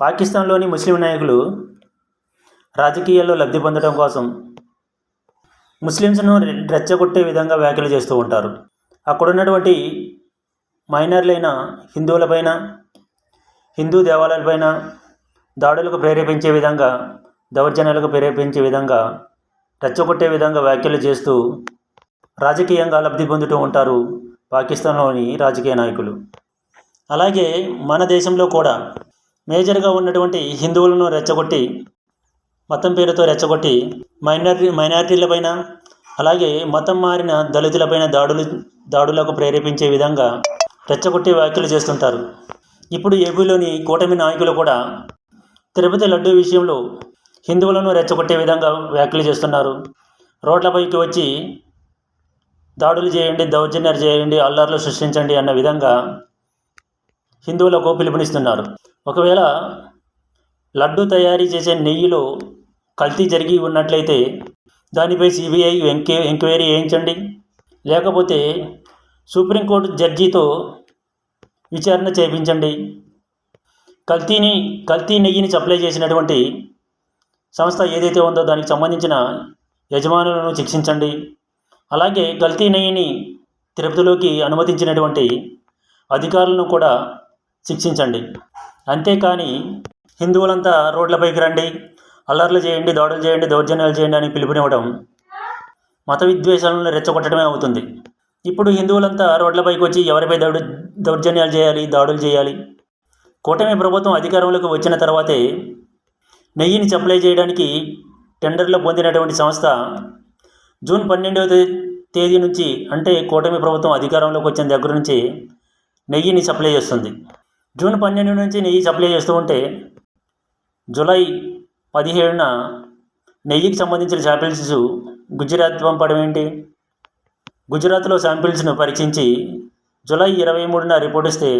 పాకిస్తాన్లోని ముస్లిం నాయకులు రాజకీయాల్లో లబ్ధి పొందడం కోసం ముస్లిమ్స్ను రెచ్చగొట్టే విధంగా వ్యాఖ్యలు చేస్తూ ఉంటారు. అక్కడున్నటువంటి మైనర్లైన హిందువులపైన హిందూ దేవాలయాలపైన దాడులకు ప్రేరేపించే విధంగా దౌర్జన్యాలకు ప్రేరేపించే విధంగా రెచ్చగొట్టే విధంగా వ్యాఖ్యలు చేస్తూ రాజకీయంగా లబ్ధి పొందుతూ ఉంటారు పాకిస్తాన్లోని రాజకీయ నాయకులు. అలాగే మన దేశంలో కూడా మేజర్గా ఉన్నటువంటి హిందువులను రెచ్చగొట్టి మతం పేరుతో రెచ్చగొట్టి మైనారిటీ మైనారిటీలపైన అలాగే మతం మారిన దళితులపైన దాడులు దాడులకు ప్రేరేపించే విధంగా రెచ్చగొట్టే వ్యాఖ్యలు చేస్తుంటారు. ఇప్పుడు ఏపీలోని కూటమి నాయకులు కూడా తిరుపతి లడ్డూ విషయంలో హిందువులను రెచ్చగొట్టే విధంగా వ్యాఖ్యలు చేస్తున్నారు. రోడ్లపైకి వచ్చి దాడులు చేయండి దౌర్జన్యాలు చేయండి అల్లర్లు సృష్టించండి అన్న విధంగా హిందువులకు పిలుపునిస్తున్నారు. ఒకవేళ లడ్డు తయారీ చేసే నెయ్యిలో కల్తీ జరిగి ఉన్నట్లయితే దానిపై సిబిఐ ఎంక్వై ఎంక్వైరీ చేయించండి. లేకపోతే సుప్రీంకోర్టు జడ్జితో విచారణ చేయించండి కల్తీని కల్తీ నెయ్యిని సప్లై చేసినటువంటి సంస్థ ఏదైతే ఉందో దానికి సంబంధించిన యజమానులను శిక్షించండి. అలాగే కల్తీ నెయ్యిని తిరుపతిలోకి అనుమతించినటువంటి అధికారులను కూడా శిక్షించండి. అంతేకాని హిందువులంతా రోడ్లపైకి రండి అల్లర్లు చేయండి దాడులు చేయండి దౌర్జన్యాలు చేయండి అని పిలుపునివ్వడం మత విద్వేషాలను రెచ్చగొట్టడమే అవుతుంది. ఇప్పుడు హిందువులంతా రోడ్లపైకి వచ్చి ఎవరిపై దౌడు దౌర్జన్యాలు చేయాలి దాడులు చేయాలి? కూటమి ప్రభుత్వం అధికారంలోకి వచ్చిన తర్వాతే నెయ్యిని సప్లై చేయడానికి టెండర్లో పొందినటువంటి సంస్థ జూన్ పన్నెండవ తేదీ నుంచి అంటే కూటమి ప్రభుత్వం అధికారంలోకి వచ్చిన దగ్గర నుంచి నెయ్యిని సప్లై చేస్తుంది. జూన్ పన్నెండు నుంచి నెయ్యి సప్లై చేస్తూ ఉంటే జూలై పదిహేడున నెయ్యికి సంబంధించిన శాంపిల్స్ గుజరాత్ పంపడం ఏంటి? గుజరాత్లో శాంపిల్స్ను పరీక్షించి జూలై ఇరవై మూడున రిపోర్ట్ ఇస్తే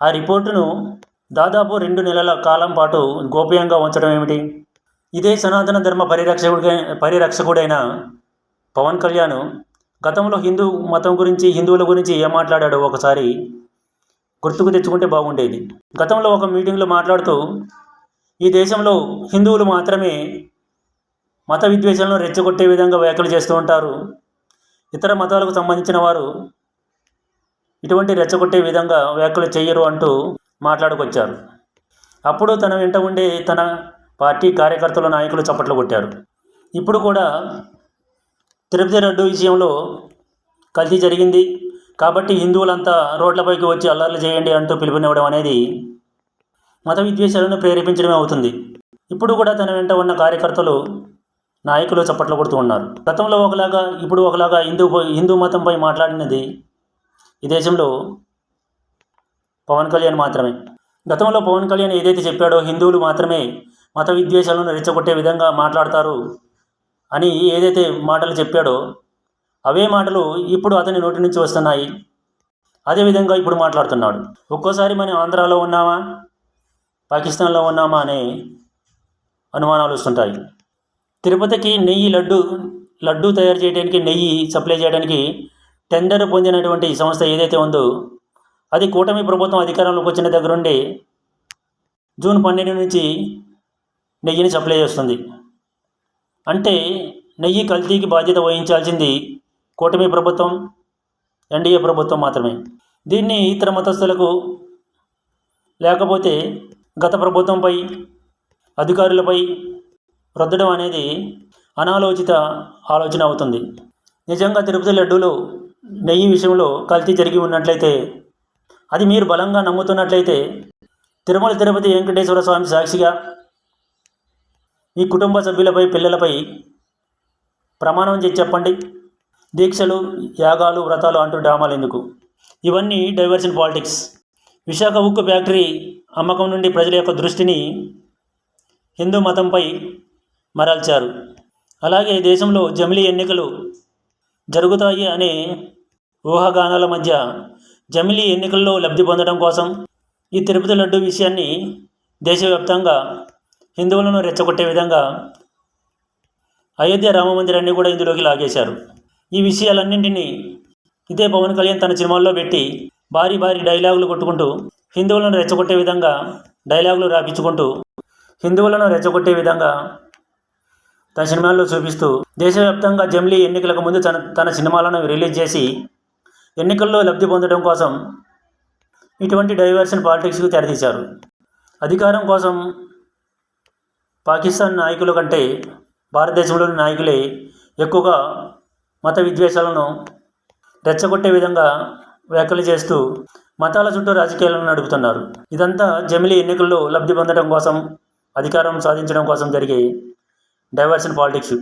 ఆ రిపోర్టును దాదాపు రెండు నెలల కాలం పాటు గోప్యంగా ఉంచడం ఏమిటి? ఇదే సనాతన ధర్మ పరిరక్షకుడి పరిరక్షకుడైన పవన్ కళ్యాణ్ గతంలో హిందూ మతం గురించి హిందువుల గురించి ఏం మాట్లాడాడో ఒకసారి గుర్తుకు తెచ్చుకుంటే బాగుండేది. గతంలో ఒక మీటింగ్లో మాట్లాడుతూ ఈ దేశంలో హిందువులు మాత్రమే మత విద్వేషాలను రెచ్చగొట్టే విధంగా వ్యాఖ్యలు చేస్తూ ఉంటారు. ఇతర మతాలకు సంబంధించిన వారు ఇటువంటి రెచ్చగొట్టే విధంగా వ్యాఖ్యలు చేయరు అంటూ మాట్లాడుకొచ్చారు. అప్పుడు తన వెంట ఉండే తన పార్టీ కార్యకర్తలు నాయకులు చప్పట్లు కొట్టారు. ఇప్పుడు కూడా తిరుపతి రెడ్డి విషయంలో కల్తీ జరిగింది. కాబట్టి హిందువులంతా రోడ్లపైకి వచ్చి అల్లర్లు చేయండి అంటూ పిలుపునివ్వడం అనేది మత విద్వేషాలను ప్రేరేపించడమే అవుతుంది. ఇప్పుడు కూడా తన వెంట ఉన్న కార్యకర్తలు నాయకులు చప్పట్లు కొడుతూ ఉన్నారు. గతంలో ఒకలాగా ఇప్పుడు ఒకలాగా హిందూ హిందూ మతంపై మాట్లాడినది ఈ దేశంలో పవన్ కళ్యాణ్ మాత్రమే. గతంలో పవన్ కళ్యాణ్ ఏదైతే చెప్పాడో హిందువులు మాత్రమే మత విద్వేషాలను రెచ్చగొట్టే విధంగా మాట్లాడతారు అని ఏదైతే మాటలు చెప్పాడో అవే మాటలు ఇప్పుడు అతని నోటి నుంచి వస్తున్నాయి. అదేవిధంగా ఇప్పుడు మాట్లాడుతున్నాడు. ఒక్కోసారి మనం ఆంధ్రాలో ఉన్నామా? పాకిస్తాన్లో ఉన్నామా అనే అనుమానాలు వస్తుంటాయి. తిరుపతికి నెయ్యి లడ్డు లడ్డు తయారు చేయడానికి నెయ్యి సప్లై చేయడానికి టెండర్ పొందినటువంటి సంస్థ ఏదైతే ఉందో అది కూటమి ప్రభుత్వం అధికారంలోకి వచ్చిన దగ్గర నుండి జూన్ పన్నెండు నుంచి నెయ్యిని సప్లై చేస్తుంది. అంటే నెయ్యి కల్తీకి బాధ్యత వహించాల్సింది కూటమి ప్రభుత్వం ఎన్డీఏ ప్రభుత్వం మాత్రమే. దీన్ని ఇతర మతస్థులకు లేకపోతే గత ప్రభుత్వంపై అధికారులపై రుద్దడం అనేది అనాలోచిత ఆలోచన అవుతుంది. నిజంగా తిరుపతి లడ్డూలు నెయ్యి విషయంలో కల్తీ జరిగి ఉన్నట్లయితే అది మీరు బలంగా నమ్ముతున్నట్లయితే తిరుమల తిరుపతి వెంకటేశ్వర స్వామి సాక్షిగా మీ కుటుంబ సభ్యులపై పిల్లలపై ప్రమాణం చేసి చెప్పండి. దీక్షలు యాగాలు వ్రతాలు అంటూ డ్రామాలు ఎందుకు? ఇవన్నీ డైవర్షన్ పాలిటిక్స్. విశాఖ ఉక్కు ఫ్యాక్టరీ అమ్మకం నుండి ప్రజల యొక్క దృష్టిని హిందూ మతంపై మరల్చారు. అలాగే దేశంలో జమిలీ ఎన్నికలు జరుగుతాయి అనే ఊహాగానాల మధ్య జమిలీ ఎన్నికల్లో లబ్ధి పొందడం కోసం ఈ తిరుపతి లడ్డు విషయాన్ని దేశవ్యాప్తంగా హిందువులను రెచ్చగొట్టే విధంగా అయోధ్య రామ మందిరాన్ని కూడా ఇందులోకి లాగేశారు. ఈ విషయాలన్నింటినీ ఇదే పవన్ కళ్యాణ్ తన సినిమాల్లో పెట్టి భారీ భారీ డైలాగులు కొట్టుకుంటూ హిందువులను రెచ్చగొట్టే విధంగా డైలాగులు రాపించుకుంటూ హిందువులను రెచ్చగొట్టే విధంగా తన సినిమాల్లో చూపిస్తూ దేశవ్యాప్తంగా జమ్లీ ఎన్నికలకు ముందు తన తన సినిమాలను రిలీజ్ చేసి ఎన్నికల్లో లబ్ధి పొందడం కోసం ఇటువంటి డైవర్షన్ పాలిటిక్స్కి తెరదీశారు. అధికారం కోసం పాకిస్తాన్ నాయకుల కంటే భారతదేశంలోని నాయకులే ఎక్కువగా మత విద్వేషాలను రెచ్చగొట్టే విధంగా వ్యాఖ్యలు చేస్తూ మతాల చుట్టూ రాజకీయాలను నడుపుతున్నారు. ఇదంతా జమిలీ ఎన్నికల్లో లబ్ధి పొందడం కోసం అధికారం సాధించడం కోసం జరిగే డైవర్షన్ పాలిటిక్స్.